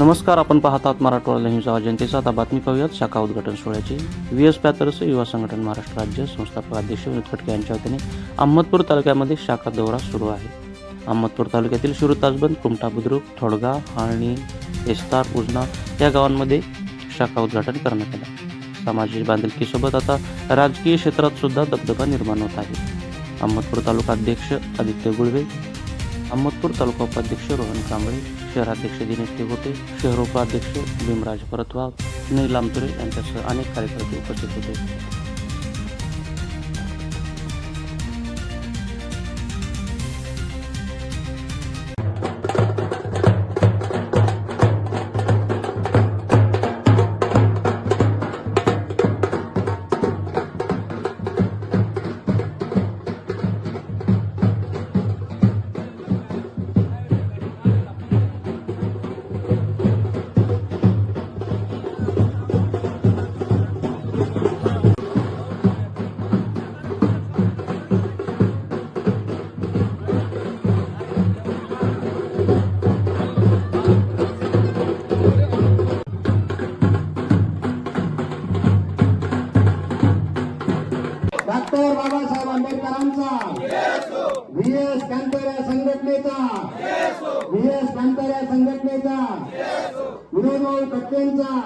नमस्कार आपण पाहतात मराठवाडा हिंसा जनतेचा. आता बातमी पाहूयात. शाखा उद्घाटन सोहळ्याची. व्ही एस पॅथर्स युवा संघटन महाराष्ट्र राज्य संस्थापक अध्यक्ष विनोद खटके यांच्या वतीने अहमदपूर तालुक्यामध्ये शाखा दौरा सुरू आहे. अहमदपूर तालुक्यातील शिरू ताजबंद कुमठा बुद्रुक थोडगा हाळणी एस्तार उजना या गावांमध्ये शाखा उद्घाटन करण्यात आलं. सामाजिक बांधिलकीसोबत आता राजकीय क्षेत्रात सुद्धा दबदबा निर्माण होत आहे. अहमदपूर तालुका अध्यक्ष आदित्य गुळवे अहमदपूर तालुका उपाध्यक्ष रोहन कांबळे शहराध्यक्ष दिनेश तेगोटे शहर उपाध्यक्ष भीमराज परतवाग नील लामतुरे यांच्यासह अनेक कार्यकर्ते उपस्थित होते. डॉक्टर बाबासाहेब आंबेडकरांचा. व्ही एस कांतर या संघटनेचा. व्ही एस कांतर या संघटनेचा. विनोद भाऊ कट्टेंचा